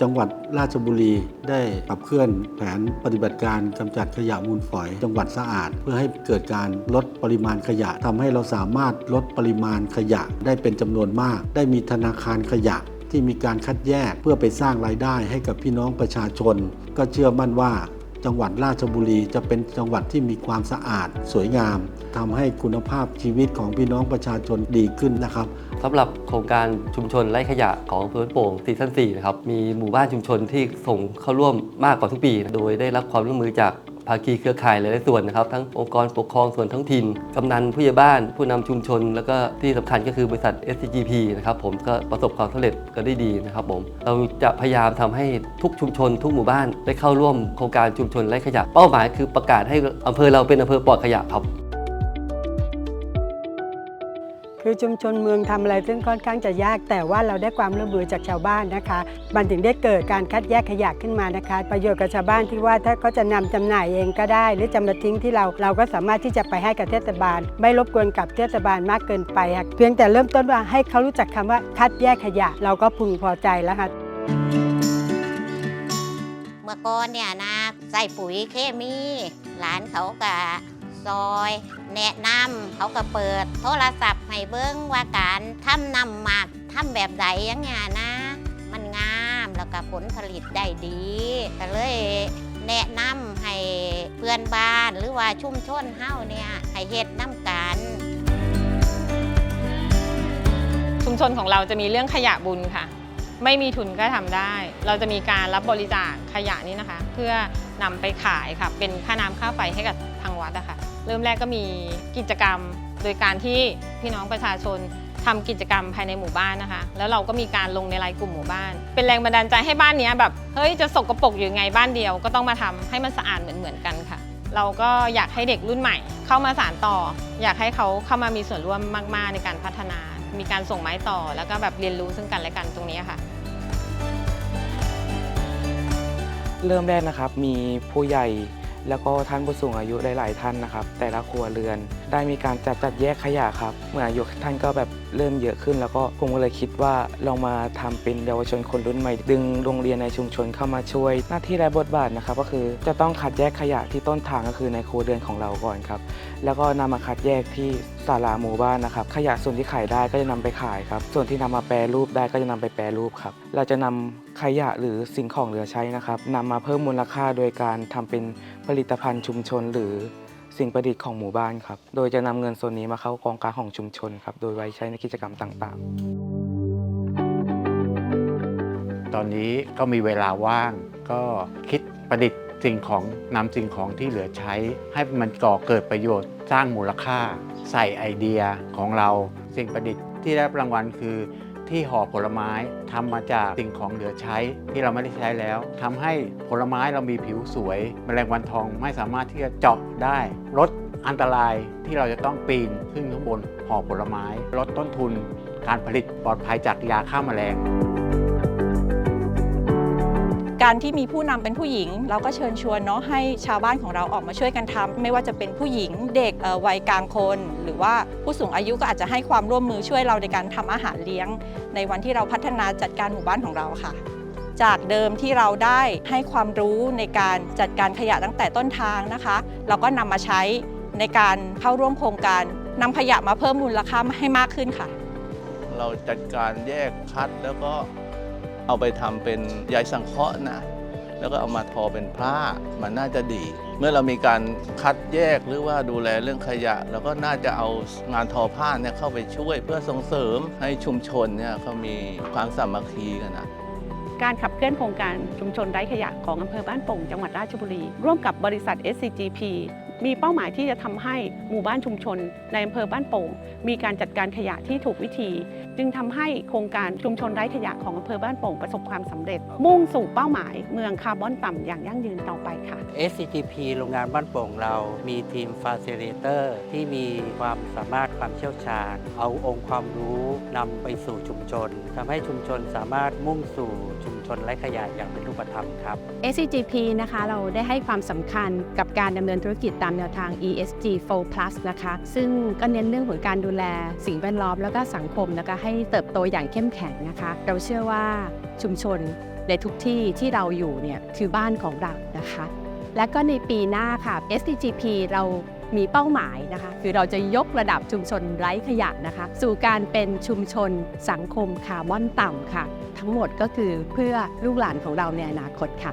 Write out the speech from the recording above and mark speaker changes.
Speaker 1: จังหวัดราชบุรีได้ขับเคลื่อนแผนปฏิบัติการกำจัดขยะมูลฝอย จังหวัดสะอาด เพื่อให้เกิดการลดปริมาณขยะทำให้เราสามารถลดปริมาณขยะได้เป็นจำนวนมาก ได้มีธนาคารขยะที่มีการคัดแยกเพื่อไปสร้างรายได้ให้กับพี่น้องประชาชน ก็เชื่อมั่นว่า จังหวัดราชบุรีจะเป็นจังหวัดที่มีความสะอาด สวยงาม ทำให้คุณภาพชีวิตของพี่น้องประชาชนดีขึ้นนะครับ
Speaker 2: สำหรับโครงการชุมชนไร้ขยะของอำเภอนโป่งซีซั่น4นะครับมีหมู่บ้านชุมชนที่ส่งเข้าร่วมมากกว่าทุกปี โดยได้รับความร่วมมือจากภาคีเครือข่ายหลายๆส่วนนะครับ ทั้งองค์กรปกครองส่วนท้องถิ่น กำนันผู้ใหญ่บ้าน ผู้นำชุมชน แล้วก็ที่สำคัญก็คือบริษัท SCGP นะครับผมก็ประสบความสำเร็จกันได้ดีนะครับผม เราจะพยายามทำให้ทุกชุมชน ทุกหมู่บ้านได้เข้าร่วมโครงการชุมชนไร้ขยะ เป้าหมายคือประกาศให้อำเภอเราเป็นอำเภอปลอดขยะครับ
Speaker 3: คือชุมชนเมืองทำอะไร ซึ่งค่อนข้างจะยากแต่ว่าเราได้ความร่วมมือจากชาวบ้านนะคะ มันถึงได้เกิดการคัดแยกขยะขึ้นมานะคะ ประโยชน์กับชาวบ้านที่ว่าถ้าเขาจะนำจำหน่ายเองก็ได้ หรือจะมาทิ้งที่เราเราก็สามารถที่จะไปให้กับเทศบาล ไม่รบกวนกับเทศบาลมากเกินไปค่ะเพียงแต่เริ่มต้นว่าให้เขารู้จักคำว่าคัดแยกขยะ เราก็พึงพอใจแล้วค่ะ
Speaker 4: เมื่อก่อนเนี่ยนะใส่ปุ๋ยเคมี หลานเขาก็ ซอย แนะนำเขาก็เปิด โทรศัพท์ให้เบิ้งว่าการทำนำหมักทำแบบใดยังไงนะ มันงามแล้วก็ผลผลิตได้ดีก็เลยแนะนำให้เพื่อนบ้านหรือว่าชุมชนเฮ้าเนี่ยให้เฮ็ดน้ำกัน
Speaker 5: ชุมชนของเราจะมีเรื่องขยะบุญค่ะ ไม่มีทุนก็ทำได้ เราจะมีการรับบริจาคขยะนี้นะคะ เพื่อนำไปขายค่ะ เป็นค่าน้ำค่าไฟให้กับทางวัดอะค่ะเริ่มแรกก็มีกิจกรรมโดยการที่พี่น้องประชาชนทำกิจกรรมภายในหมู่บ้านนะคะ แล้วเราก็มีการลงในรายกลุ่มหมู่บ้าน เป็นแรงบันดาลใจให้บ้านนี้แบบเฮ้ยจะสกรปรกอยู่ไงบ้านเดียว ก็ต้องมาทำให้มันสะอาดเหมือนเหมือนๆกันค่ะ เราก็อยากให้เด็กรุ่นใหม่ เข้ามาสานต่อ อยากให้เขาเข้ามามีส่วนร่วมมาก ๆ ในการพัฒนา มีการส่งไม้ต่อ แล้วก็แบบเรียนรู้ซึ่งกันและกันตรงนี้ค่ะ
Speaker 6: เริ่มแรกนะครับมีผู้ใหญ่ แล้วก็ท่านผู้สูงอายุหลาย ๆ ท่านนะครับ แต่ละครัวเรือน ได้มีการจัดจัดแยกขยะครับเมื่ออายุท่านก็แบบเริ่มเยอะขึ้น แล้วก็ผมก็เลยคิดว่าลองมาทำเป็นเยาวชนคนรุ่นใหม่ ดึงโรงเรียนในชุมชนเข้ามาช่วย หน้าที่และบทบาทนะครับ ก็คือจะต้องคัดแยกขยะที่ต้นทางก็คือในครัวเรือนของเราก่อนครับแล้วก็นำมาคัดแยกที่ศาลาหมู่บ้านนะครับ ขยะส่วนที่ขายได้ก็จะนำไปขายครับ ส่วนที่นำมาแปรรูปได้ก็จะนำไปแปรรูปครับ เราจะนำ ขยะหรือสิ่งของเหลือใช้นะครับนำมาเพิ่มมูลค่าโดยการทำเป็นผลิตภัณฑ์ชุมชนหรือสิ่งประดิษฐ์ของหมู่บ้านครับ โดยจะนำเงินส่วนนี้มาเข้ากองกางของชุมชนครับ โดยไว้ใช้ในกิจกรรมต่างๆ
Speaker 7: ตอนนี้ก็มีเวลาว่าง ก็คิดประดิษฐ์สิ่งของนำสิ่งของที่เหลือใช้ ให้มันก่อเกิดประโยชน์สร้างมูลค่า ใส่ไอเดียของเรา สิ่งประดิษฐ์ที่ได้รางวัลคือ ที่ห่อผลไม้ทำมาจากสิ่งของเหลือใช้ที่เราไม่ได้ใช้แล้วทำให้ผลไม้เรามีผิวสวยแมลงวันทองไม่สามารถที่จะเจาะได้ลดอันตรายที่เราจะต้องปีนขึ้นข้างบนห่อผลไม้ลดต้นทุน การผลิตปลอดภัยจากยาฆ่าแมลง
Speaker 8: การที่มีผู้นำเป็นผู้หญิง เราก็เชิญชวนเนาะให้ชาวบ้านของเราออกมาช่วยกันทำไม่ว่าจะเป็นผู้หญิงเด็กวัยกลางคน หรือว่าผู้สูงอายุก็อาจจะให้ความร่วมมือช่วยเราในการทำอาหารเลี้ยง ในวันที่เราพัฒนาจัดการหมู่บ้านของเราค่ะจากเดิมที่เราได้ให้ความรู้ในการจัดการขยะตั้งแต่ต้นทางนะคะ เราก็นำมาใช้ในการเข้าร่วมโครงการนำขยะมาเพิ่มมูลค่าให้มากขึ้นค่ะ
Speaker 9: เราจัดการแยกคัดแล้วก็ เอาไปทำเป็นใยสังเคราะห์นะแล้วก็เอามาทอเป็นผ้ามันน่าจะดี เมื่อเรามีการคัดแยกหรือว่าดูแลเรื่องขยะแล้วก็น่าจะเอางานทอผ้าเนี่ยเข้าไปช่วยเพื่อส่งเสริมให้ชุมชนเนี่ยเขามีความสามัคคีกันนะ
Speaker 10: การขับเคลื่อนโครงการชุมชนไร้ขยะของอำเภอบ้านโป่งจังหวัดราชบุรี ร่วมกับบริษัท SCGP มีเป้าหมายที่จะทำให้หมู่บ้านชุมชน ในอำเภอบ้านโป่ง มีการจัดการขยะที่ถูกวิธี จึงทำให้โครงการชุมชนไร้ขยะของอำเภอบ้านโป่งประสบความสำเร็จ มุ่งสู่เป้าหมายเมืองคาร์บอนต่ำอย่างยั่งยืนต่อไปค่ะ
Speaker 11: SCGP โรงงานบ้านโป่งเรามีทีมฟาซิลิเตอร์ที่มีความสามารถความเชี่ยวชาญ เอาองค์ความรู้นำไปสู่ชุมชนทำให้ชุมชนสามารถมุ่งสู่ชุมชนไร้ขยะอย่างเป็นรูปธรรมครับ
Speaker 12: SCGP นะคะเราได้ให้ความสำคัญกับการดำเนินธุรกิจตามแนวทาง ESG 4 plus นะคะ ซึ่งก็เน้นเรื่องของการดูแลสิ่งแวดล้อมแล้วก็สังคมนะคะ ให้เติบโตอย่างเข้มแข็งนะคะ เราเชื่อว่าชุมชนในทุกที่ที่เราอยู่เนี่ยคือบ้านของเรานะคะ และก็ในปีหน้าค่ะ SDGP เรามีเป้าหมายนะคะ คือเราจะยกระดับชุมชนไร้ขยะนะคะ สู่การเป็นชุมชนสังคมคาร์บอนต่ำค่ะ ทั้งหมดก็คือเพื่อลูกหลานของเราในอนาคตค่ะ